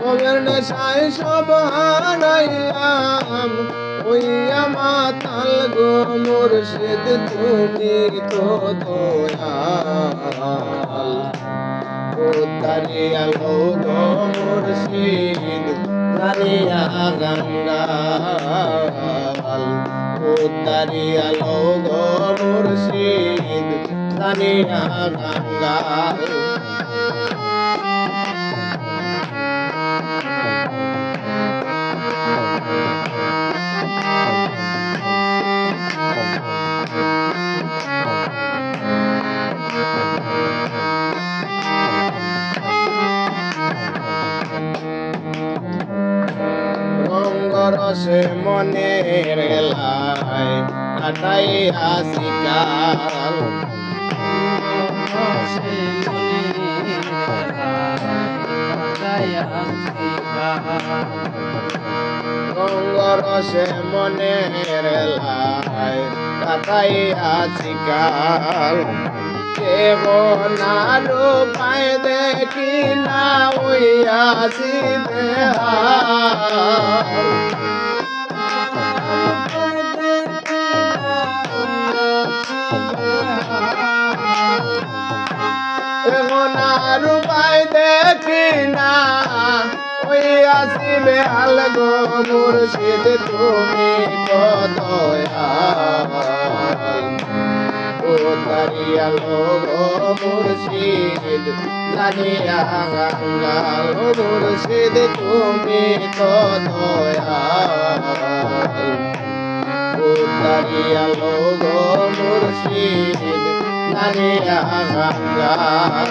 কবের নেশায় সব হারাইলাম। ওই মাতাল গো মুর্শিদ তুমি তো দয়াল। উদ্দারিয়ালো গো মুর্শিদ জানিয়া গঙ্গাল। উদ্দারিয়ালো গো মুর্শিদ জানিয়া গঙ্গাল। রঙ্গরসে মনের এলায় কাটাই আসিকাল রঙ্গরসে মনের এলায় কাটাই আসিকাল কেব নারো পায় দেখি না, ওই আসিবে এখন আসিবে আলগো মুর্শিদ তুমি মুর্শিদ জানিয়া গঙ্গাল মুর্শিদ তুমি দাঁড়িয়ালো গো মুর্শিদ জানিয়া গঙ্গাল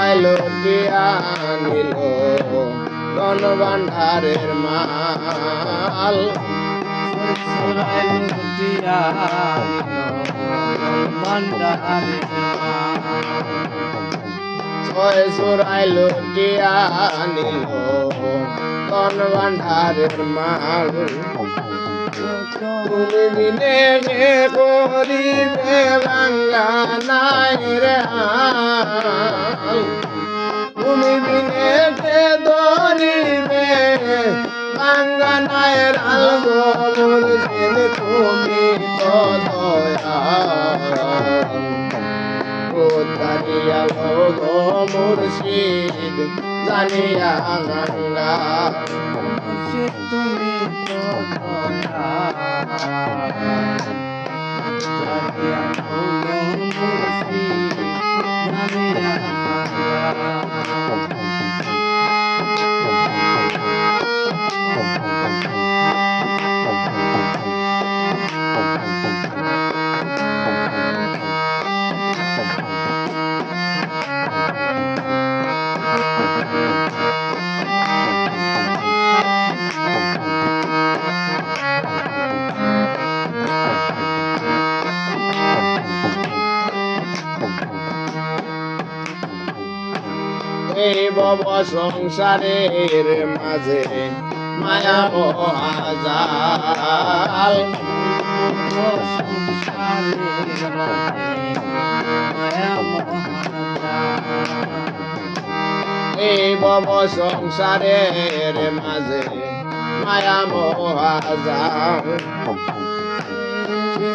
জোড়াইল টিয়া নিল ধন ভান্ডারের মাল। ছয় জোড়াইল টিয়া নিল ধন ভান্ডারের মাল। তুমি হে করিবে বাংলা নাই রে হাল। তুমি বিনে কে ধরিবে, বাংলা নাই রাল গো মুর্শিদ তুমি তো দয়াল গো মুর্শিদ জানিয়া গঙ্গা। তুমি তো এই বব সংসারের মাঝে। মায়া মহাজাল। এই বব সংসারের মাঝে। মায়া মহাজাল।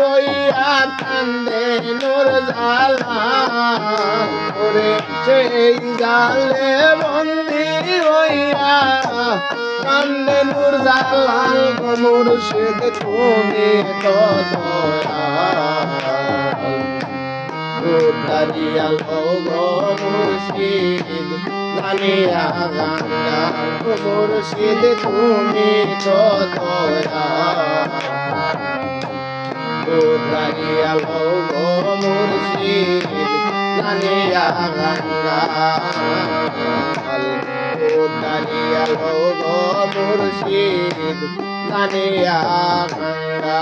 হইয়া কান্দে নোর জালা ওরে সেই জালে হইয়া কান্দে নূর জালাল গো মুর্শিদ তুমি তো গো মুর্শিদ জানিয়া গঙ্গা মুর্শিদ তুমি তো দয়া উদ্ধারিয়া ভোগ মুর্শিদ জানিয়া গঙ্গা। উদ্ধারিয়া ভোগ মুর্শিদ জানিয়া গঙ্গা।